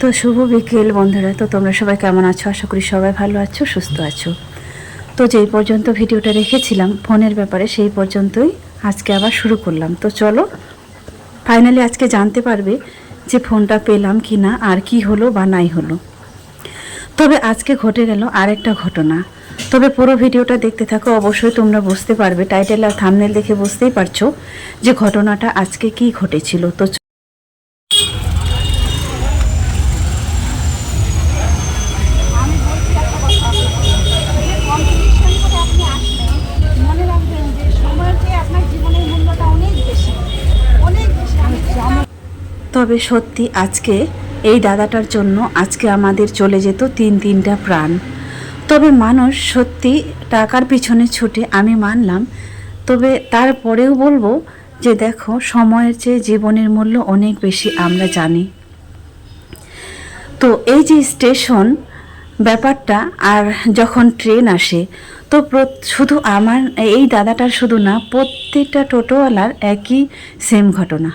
তো শুভ বিকেল বন্ধুরা। তো তোমরা সবাই কেমন আছো? আশা করি সবাই ভালো আছো, সুস্থ আছো। তো যেই পর্যন্ত ভিডিওটা রেখেছিলাম, ফোনের ব্যাপারে সেই পর্যন্তই আজকে আবার শুরু করলাম। তো চলো ফাইনালি আজকে জানতে পারবে যে ফোনটা পেলাম কি না, আর কি হলো বা নাই হলো। তবে আজকে ঘটে গেল আরেকটা ঘটনা। তবে পুরো ভিডিওটা দেখতে থাকো, অবশ্যই তোমরা বুঝতে পারবে টাইটেল আর থামনেল দেখে বুঝতেই পারছ যে ঘটনাটা আজকে কি ঘটেছিল। তো আমি বলছি একটা কথা যে কম্পিটিশন করে আপনি আসলেন মনে রাখবেন যে সময়ের চেয়ে আপনার জীবনের মূল্যটা অনেক বেশি অনেক বেশি আমি জানি তবে সত্যি আজকে এই দাদাটার জন্য আজকে আমাদের চলে যেত তিন তিনটা প্রাণ। তবে মানুষ সত্যি টাকার পিছনে ছুটে আমি মানলাম। তবে তারপরেও বলব যে দেখো, সময়ের চেয়ে জীবনের মূল্য অনেক বেশি, আমরা জানি। তো এই যে স্টেশন ব্যাপারটা, আর যখন ট্রেন আসে, তো শুধু আমার, এই দাদাটার শুধু না, প্রত্যেকটা টোটোওয়ালার একই সেম ঘটনা।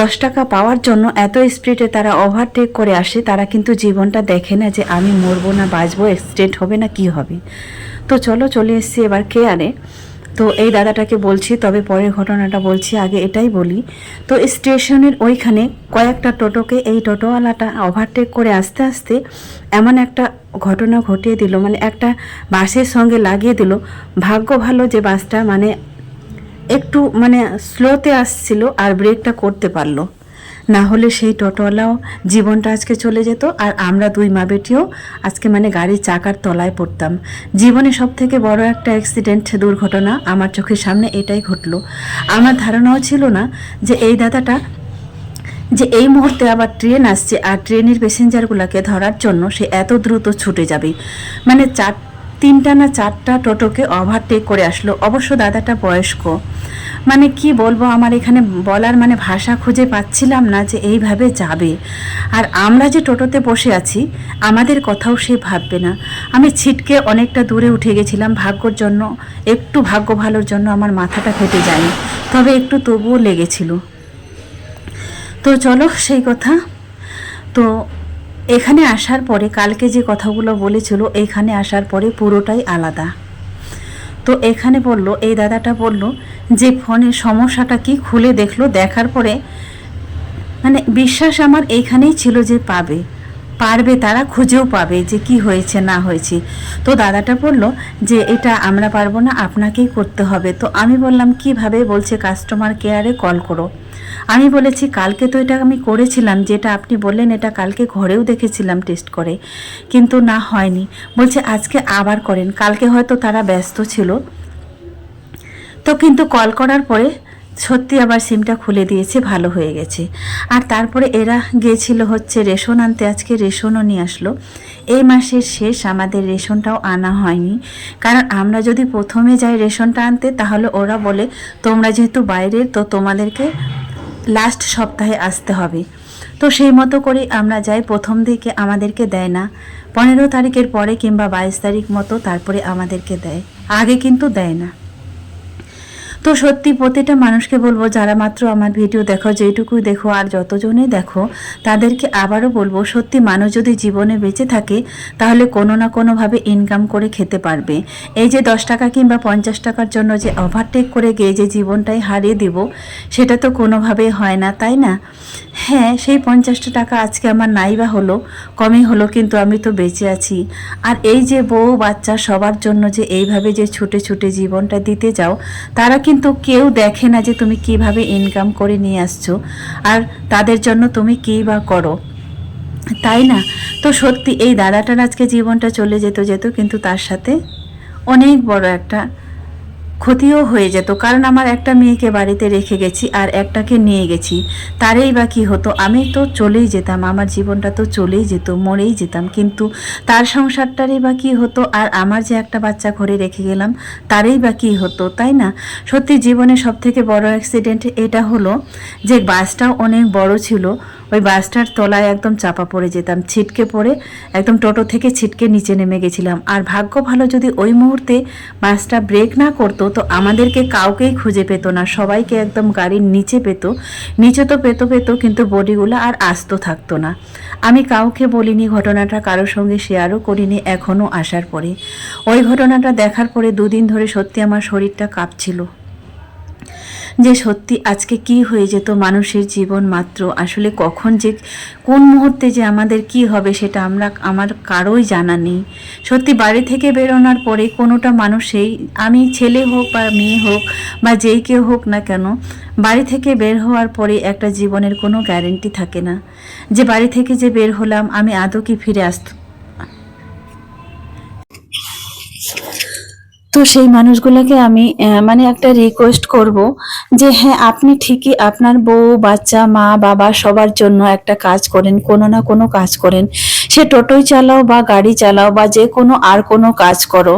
দশ টাকা পাওয়ার জন্য এত স্পিডে তারা ওভারটেক করে আসে, তারা কিন্তু জীবনটা দেখে না যে আমি মরবো না, বাঁচবো অ্যাক্সিডেন্ট হবে না, কি হবে। তো চলো চলে এসেছি এবার কেয়ারে তো এই দাদাটাকে বলছি, তবে পরের ঘটনাটা বলছি, আগে এটাই বলি। তো স্টেশনের ওইখানে কয়েকটা টোটোকে এই টোটোওয়ালাটা ওভারটেক করে আস্তে আস্তে এমন একটা ঘটনা ঘটিয়ে দিল মানে একটা বাসের সঙ্গে লাগিয়ে দিল। ভাগ্য ভালো যে বাসটা মানে একটু মানে স্লোতে আসছিল আর ব্রেকটা করতে পারল। না হলে সেই টোটোওয়ালাও জীবনটা আজকে চলে যেত আর আমরা দুই মা বেটিও আজকে মানে গাড়ির চাকার তলায় পড়তাম। জীবনে সব থেকে বড় একটা অ্যাক্সিডেন্ট দুর্ঘটনা আমার চোখের সামনে এটাই ঘটলো। আমার ধারণাও ছিল না যে এই দাদাটা যে এই মুহূর্তে আবার ট্রেন আসছে আর ট্রেনের প্যাসেঞ্জারগুলোকে ধরার জন্য সে এত দ্রুত ছুটে যাবে। মানে চার তিনটা না চারটা টোটোকে ওভারটেক করে আসলো। অবশ্য দাদাটা বয়স্ক। মানে কি বলব, আমার এখানে বলার মানে ভাষা খুঁজে পাচ্ছিলাম না যে এইভাবে যাবে। আর আমরা যে টোটোতে বসে আছি, আমাদের কথাও সে ভাববে না। আমি ছিটকে অনেকটা দূরে উঠে গেছিলাম। ভাগ্যর জন্য, একটু ভাগ্য ভালোর জন্য আমার মাথাটা ফেটে যায়নি। তবে একটু তবুও লেগেছিল। তো চলো সেই কথা। তো এখানে আসার পরে কালকে যে কথাগুলো বলেছিল, এখানে আসার পরে পুরোটাই আলাদা। তো এখানে বলল, এই দাদাটা বলল যে ফোনে সমস্যাটা কি খুলে দেখল, দেখার পরে মানে বিশ্বাস আমার এইখানেই ছিল যে পাবে। পারবে তারা খুঁজেও পাবে যে কি হয়েছে, না হয়েছে। তো দাদাটা বলল যে, এটা আমরা পারব না, আপনাকেই করতে হবে। তো আমি বললাম, কীভাবে? বলছে, কাস্টমার কেয়ারে কল করো। আমি বলেছি, কালকে তো এটা আমি করেছিলাম, যেটা আপনি বললেন, এটা কালকে ঘরেও দেখেছিলাম টেস্ট করে, কিন্তু না হয়নি। বলছে, আজকে আবার করেন। কালকে হয়তো তারা ব্যস্ত ছিল। তো কিন্তু কল করার পরে সত্যি আবার সিমটা খুলে দিয়েছে, ভালো হয়ে গেছে। আর তারপরে এরা গিয়েছিল হচ্ছে রেশন আনতে, আজকে রেশনও নিয়ে আসলো। এই মাসের শেষ আমাদের রেশনটাও আনা হয়নি। কারণ আমরা যদি প্রথমে যাই রেশনটা আনতে, তাহলে ওরা বলে, তোমরা যেহেতু বাইরের, তো তোমাদেরকে লাস্ট সপ্তাহে আসতে হবে। তো সেই মতো করে আমরা যাই, প্রথম দিকে আমাদেরকে দেয় না। পনেরো তারিখের পরে কিংবা বাইশ তারিখ মতো তারপরে আমাদেরকে দেয়। আগে কিন্তু দেয় না। তো সত্যি প্রতিটা মানুষকে বলব, যারা মাত্র আমার ভিডিও দেখো, যেটুকুই দেখো আর যতজনে দেখো, তাদেরকে আবারও বলব, সত্যি মানুষ যদি জীবনে বেঁচে থাকে, তাহলে কোনো না কোনোভাবে ইনকাম করে খেতে পারবে। এই যে দশ টাকা কিংবা পঞ্চাশ টাকার জন্য যে ওভারটেক করে গিয়ে যে জীবনটাই হারিয়ে দিব, সেটা তো কোনোভাবেই হয় না, তাই না? হ্যাঁ সেই পঞ্চাশটা টাকা আজকে আমার নাইবা হলো, কমই হলো, কিন্তু আমি তো বেঁচে আছি। আর এই যে বউ বাচ্চা সবার জন্য যে এইভাবে যে ছুটে ছুটে জীবনটা দিতে যাও, তারা কিন্তু কেউ দেখে না যে তুমি কীভাবে ইনকাম করে নিয়ে আসছো, আর তাদের জন্য তুমি কী বা করো। তাই না? তো সত্যি এই দাদাটার আজকে জীবনটা চলে যেত যেত, কিন্তু তার সাথে অনেক বড় একটা ক্ষতিও হয়ে যেত, কারণ আমার একটা মেয়েকে বাড়িতে রেখে গেছি আর একটাকে নিয়ে গেছি। তারই বা কী হতো? আমি তো চলেই যেতাম, আমার জীবনটা তো চলেই যেত, মরেই যেতাম। কিন্তু তার সংসারটারই বা কী হতো আর আমার যে একটা বাচ্চা ঘরে রেখে গেলাম, তারই বা কী হতো, তাই না? সত্যি জীবনে সব থেকে বড় অ্যাক্সিডেন্ট এটা হলো যে বাসটাও অনেক বড় ছিল, ওই বাসটার তলায় একদম চাপা পড়ে যেতাম, ছিটকে পড়ে একদম টোটো থেকে ছিটকে নিচে নেমে গেছিলাম। আর ভাগ্য ভালো যদি ওই মুহূর্তে বাসটা ব্রেক না করতো তো আমাদেরকে কাউকেই খুঁজে পেতো না, সবাইকে একদম গাড়ির নিচে পেতো। নিচে তো পেতো পেতো, কিন্তু বডিগুলো আর আস্ত থাকতো না। আমি কাউকে বলিনি ঘটনাটা, কারোর সঙ্গে শেয়ারও করিনি, এখনও আসার পরে। ওই ঘটনাটা দেখার পরে দুদিন ধরে সত্যি আমার শরীরটা কাঁপছিল। যে সত্যি আজকে কি হয়ে যেত মানুষের জীবন মাত্র? আসলে কখন যে, কোন মুহূর্তে যে আমাদের কি হবে সেটা আমরা, আমার কারোই জানা নেই। সত্যি বাড়ি থেকে বেরোনোর পরে কোনোটা মানুষেই আমি ছেলে হোক বা মেয়ে হোক বা যেই কেউ হোক না কেন, বাড়ি থেকে বের হওয়ার পরে একটা জীবনের কোনো গ্যারেন্টি থাকে না। যে বাড়ি থেকে যে বের হলাম, আমি আদৌ কি ফিরে আসতে তো সেই মানুষগুলোকে আমি মানে একটা রিকোয়েস্ট করব যে হ্যাঁ আপনি ঠিকই আপনার বউ, বাচ্চা, মা, বাবা সবার জন্য একটা কাজ করেন, কোনো না কোনো কাজ করেন। সে টোটোই চালাও বা গাড়ি চালাও বা যে কোনো আর কোনো কাজ করো।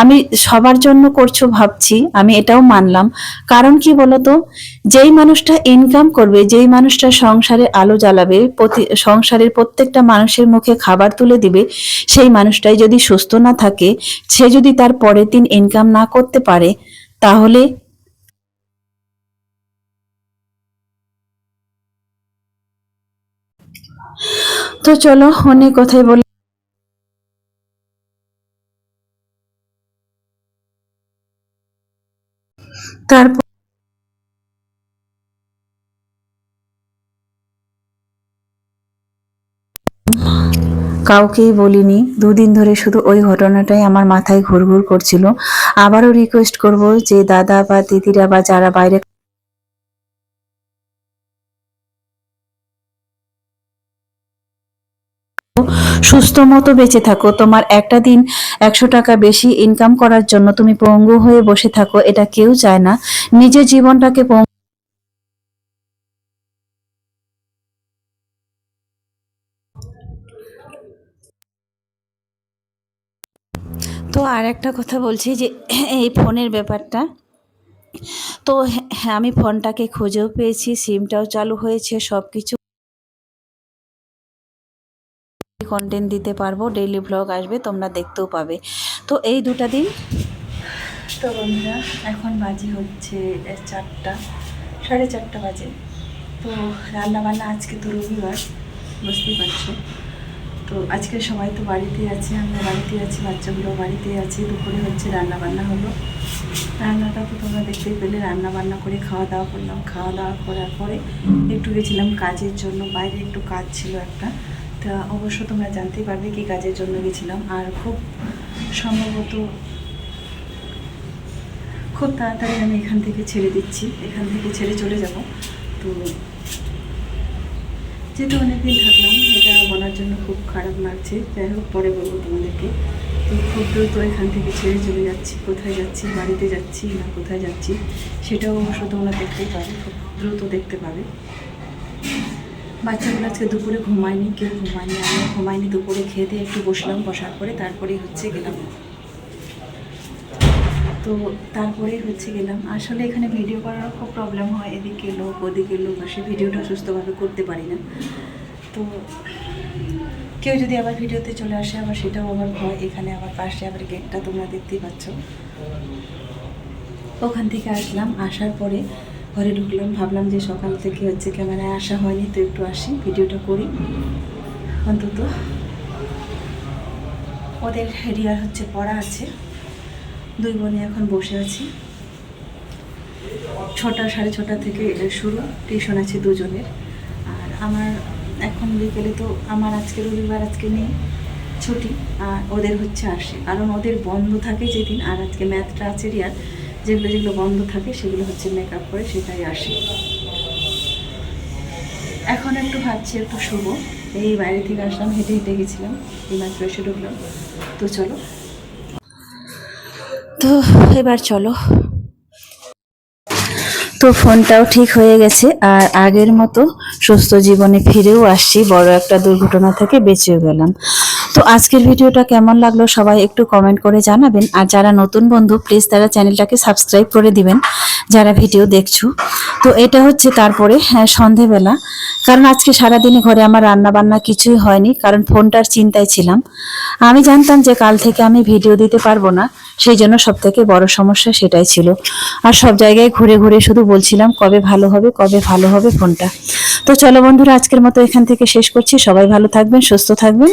আমি সবার জন্য করছ ভাবছি, আমি এটাও মানলাম। কারণ কি বলতো? যেই মানুষটা ইনকাম করবে, যেই মানুষটা সংসারে আলো জ্বালাবে সংসারের প্রত্যেকটা মানুষের মুখে খাবার তুলে দিবে, সেই মানুষটাই যদি সুস্থ না থাকে, সে যদি তার পরের দিন ইনকাম না করতে পারে, তাহলে তো চলো অনেক কথাই বলে। তারপর কাউকেই বলিনি। দুদিন ধরে শুধু ওই ঘটনাটাই আমার মাথায় ঘুরঘুর করছিল। আবারও রিকোয়েস্ট করব যে দাদা বা দিদিরা বা যারা বাইরে সুস্থ মতো বেঁচে থাকো। তোমার একটা দিন একশো টাকা বেশি ইনকাম করার জন্য তুমি পঙ্গু হয়ে বসে থাকো, এটা কেউ চায় না। নিজের জীবনটাকে আর একটা কথা বলছি যে এই ফোনের ব্যাপারটা। তো হ্যাঁ আমি ফোনটাকে খুঁজেও পেয়েছি, সিমটাও চালু হয়েছে সব কিছু কন্টেন্ট দিতে পারব ডেইলি ব্লগ আসবে, তোমরা দেখতেও পাবে। তো এই দুটা দিন তো বন্ধুরা, এখন বাজে হচ্ছে চারটা, সাড়ে চারটা বাজে। তো রান্না বান্না আজকে তো রবিবার, বুঝতেই পারছ। তো আজকে সবাই তো বাড়িতে আছে, আমরা বাড়িতে আছি বাচ্চাগুলো বাড়িতে আছে, দুপুরে হচ্ছে রান্না বান্না হলো। রান্নাটা তো তোমরা দেখতেই পেলে রান্না বান্না করে খাওয়া দাওয়া করলাম। খাওয়া দাওয়া করার পরে একটু গেছিলাম কাজের জন্য, বাইরে একটু কাজ ছিল একটা। তা অবশ্য তোমরা জানতেই পারবে কি কাজের জন্য গেছিলাম। আর খুব সম্ভবত খুব তাড়াতাড়ি আমি এখান থেকে ছেড়ে দিচ্ছি, এখান থেকে ছেড়ে চলে যাব। তো যেহেতু অনেকদিন থাকলাম, এটা বলার জন্য খুব খারাপ লাগছে। যাই হোক, পরে বলব তোমাদেরকে। তো খুব দ্রুত এখান থেকে ছেড়ে চলে যাচ্ছি। কোথায় যাচ্ছি, বাড়িতে যাচ্ছি না কোথায় যাচ্ছি, সেটাও অবশ্য তোমরা দেখতেই পাবে, খুব দ্রুত দেখতে পাবে। বাচ্চাগুলো আজকে দুপুরে ঘুমায়নি, কেউ ঘুমায়নি আমি ঘুমায়নি, দুপুরে খেয়ে দিয়ে একটু বসলাম, বসার পরে তারপরেই হচ্ছে গেলাম। তো তারপরেই হচ্ছে গেলাম। আসলে এখানে ভিডিও করার খুব প্রবলেম হয়। এদিকে লোক, ওদিকে লোক আসে ভিডিওটা সুস্থভাবে করতে পারি না। তো কেউ যদি আবার ভিডিওতে চলে আসে, আবার সেটাও আবার ভয়। এখানে আবার পাশে আবার গেটটা তোমরা দেখতেই পাচ্ছ। ওখান থেকে আসলাম। আসার পরে ঘরে ঢুকলাম। ভাবলাম যে সকাল থেকে হচ্ছে ক্যামেরায় আসা হয়নি, তো একটু আসি ভিডিওটা করি। অন্তত ওদের রিয়ার হচ্ছে পড়া আছে। দুই বোনে এখন বসে আছি। ছটা, সাড়ে ছটা থেকে শুরু, টিউশন আছে দুজনের। আর আমার এখন বিকেলে তো আমার আজকে রবিবার, আজকে নেই, ছুটি, আর ওদের হচ্ছে আসে। কারণ ওদের বন্ধ থাকে যেদিন, আর আজকে ম্যাথটা আছে রিয়ার, যেগুলো যেগুলো বন্ধ থাকে, সেগুলো হচ্ছে মেকআপ করে সেটাই আসে। এখন একটু ভাবছি, একটু শুভ এই বাইরে থেকে আসলাম, হেঁটে হেঁটে গেছিলাম, এই মাত্র এসে ঢুকলাম। তো চলো তো এবার চলো। তো ফোনটাও ঠিক হয়ে গেছে, আর আগের মতো সুস্থ জীবনে ফিরেও আসছি, বড় একটা দুর্ঘটনা থেকে বেঁচেও গেলাম। তো আজকের ভিডিওটা কেমন লাগল সবাই একটু কমেন্ট করে জানাবেন। আর যারা নতুন বন্ধু প্লিজ তারা চ্যানেলটাকে সাবস্ক্রাইব করে দিবেন যারা ভিডিও দেখছ। তো এটা হচ্ছে তারপরে হ্যাঁ, সন্ধেবেলা। কারণ আজকে সারাদিনে ঘরে আমার রান্না বান্না কিছুই হয়নি কারণ ফোনটার চিন্তায় ছিলাম। আমি জানতাম যে কাল থেকে আমি ভিডিও দিতে পারব না সেই জন্য সব থেকে বড় সমস্যা সেটাই ছিল। আর সব জায়গায় ঘুরে ঘুরে শুধু বলছিলাম কবে ভালো হবে কবে ভালো হবে ফোনটা। তো চলো বন্ধুরা আজকের মতো এখান থেকে শেষ করছি। সবাই ভালো থাকবেন সুস্থ থাকবেন।